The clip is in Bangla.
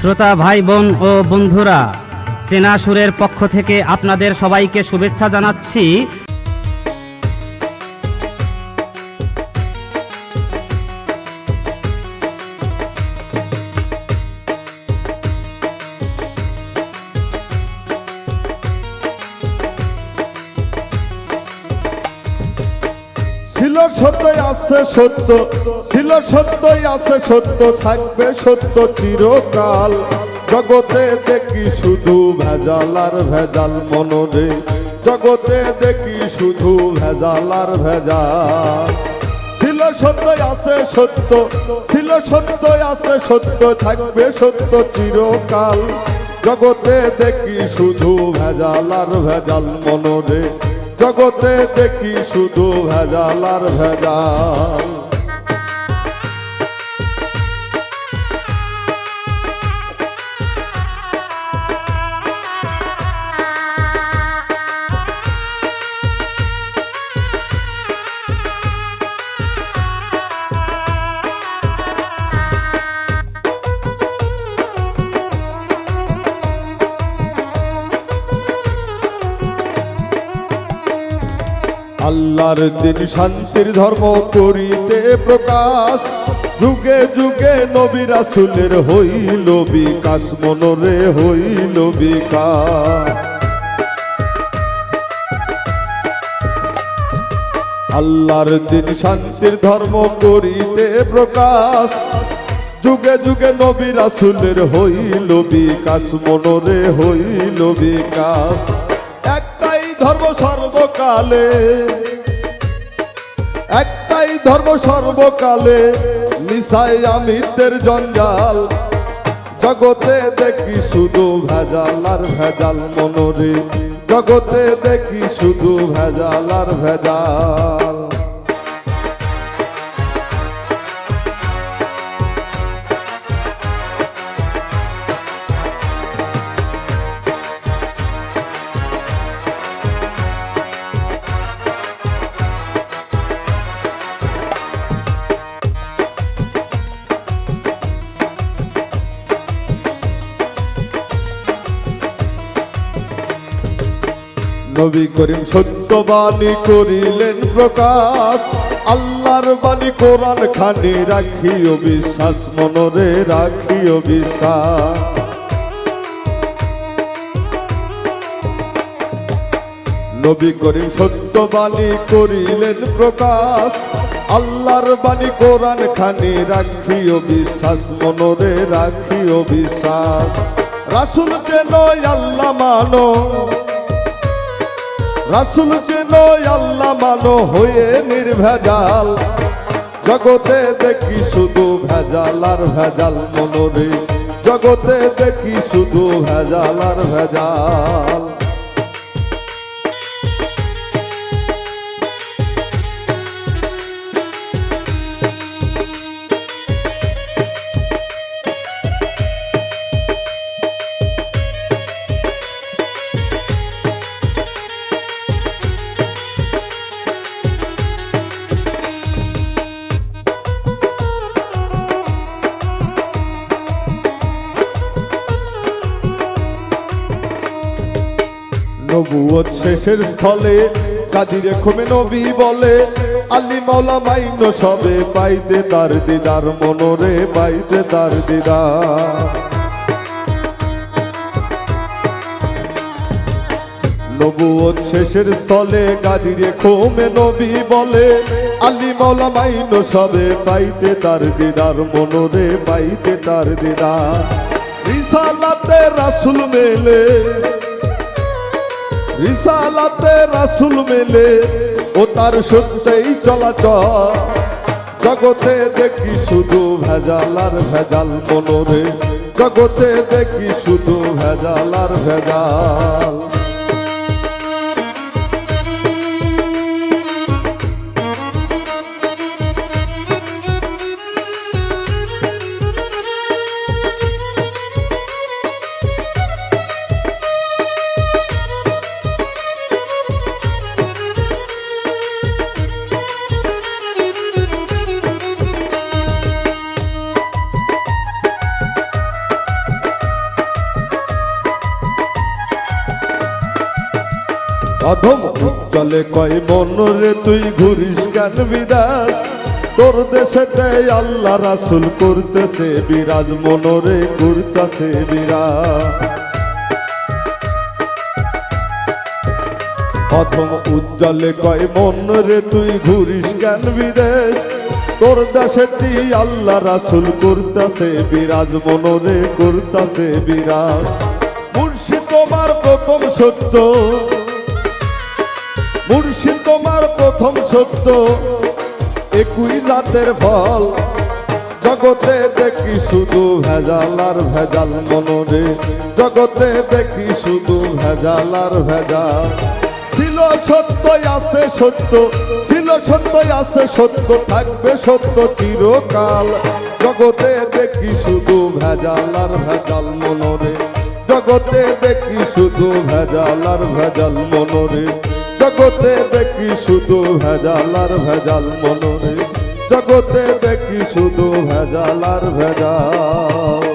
শ্রোতা ভাই বোন ও বন্ধুরা চেনা সুরের পক্ষ থেকে আপনাদের সবাইকে শুভেচ্ছা জানাচ্ছি। ছিল সত্যই আছে সত্য, ছিল সত্যই আছে সত্য, থাকবে সত্য চিরকাল। জগতে দেখি শুধু ভেজাল আর ভেজাল মনরে। জগতে দেখি শুধু ভেজাল আর ভেজাল। ছিল সত্যই আছে সত্য, ছিল সত্যই আছে সত্য, থাকবে সত্য চিরকাল। জগতে দেখি শুধু ভেজাল আর ভেজাল মনরে। জগতে দেখি শুধু ভেজাল আর ভেজাল। আল্লাহর দিন শান্তির ধর্ম করিতে প্রকাশ। যুগে যুগে নবী রাসুলের হইল বিকাশ, মনরে হইল বিকাশ। আল্লাহর দিন শান্তির ধর্ম করিতে প্রকাশ। যুগে যুগে নবী রাসুলের হইল বিকাশ, মনরে হইল বিকাশ। একটাই ধর্ম সর্বকালে। একটাই ধর্ম সর্বকালে মিশাই আমিতের জঞ্জাল। জগতে দেখি শুধু ভেজাল আর ভেজাল মনোরে। জগতে দেখি শুধু ভেজাল আর ভেজাল। নবী করিম সত্যবাণী করিলেন প্রকাশ। আল্লাহর বাণী কোরআন খানি রাখিও বিশ্বাস, মনরে রাখিও বিশ্বাস। নবী করিম সত্যবাণী করিলেন প্রকাশ। আল্লাহর বাণী কোরআন খানি রাখিও বিশ্বাস, মনরে রাখিও বিশ্বাস। রাসুল চেন আল্লাহ মানো। রাসুল চেন আল্লাহ মানো হয়ে নির্ভেজাল। জগতে দেখি শুধু ভেজাল আর ভেজাল মনোরে। জগতে দেখি শুধু ভেজাল আর ভেজাল। শেষের স্থলে কাদিরে খুমে নবী বলে আলী মাওলা মাইন্য সবে পাইতে তার দিদার, মনরে পাইতে তার দিদার। নবুয়ত শেষের স্থলে গাদিরে খোমে নবী বলে আলী মাওলা মাইন্য সবে পাইতে তার দিদার, মনোরে পাইতে তার দিদার। রিসালাতে রাসুল মেলে রিসালাতে রাসুল মেলে ও তার সত্যই চলাচল। জগতে দেখি শুধু ভেজাল আর ভেজাল মনোরে। জগতে দেখি শুধু ভেজাল আর ভেজাল। অধম উজ্জ্বলে কয়, মন রে, তুই ঘুরিস কেন বিদাস? তোর দেশেতে আল্লাহ রাসুল করতেছে বিরাজ মনরে ঘুরতেছে বিরাজ। প্রথম উজ্জ্বলে কয়, মন রে, তুই ঘুরিস কেন বিদেশ? তোর দেশে তুই আল্লাহ রাসুল করতাছে বিরাজ মনরে করতাছে বিরাজ। মুর্শিদ তোমার প্রথম সত্য। মুর্শিদ তোমার প্রথম সত্য। একই জাতের ফল। জগতে দেখি শুধু ভেজাল আর ভেজাল মনরে। জগতে দেখি শুধু ভেজাল আর ভেজাল। ছিল সত্যই আছে সত্য। ছিল সত্য আছে সত্য। থাকবে সত্য চিরকাল। জগতে দেখি শুধু ভেজাল আর ভেজাল মনরে। জগতে দেখি শুধু ভেজাল আর ভেজাল মনরে। জগতে দেখি শুধু ভেজাল আর ভেজাল মনরে। জগতে দেখি শুধু ভেজাল আর ভেজাল।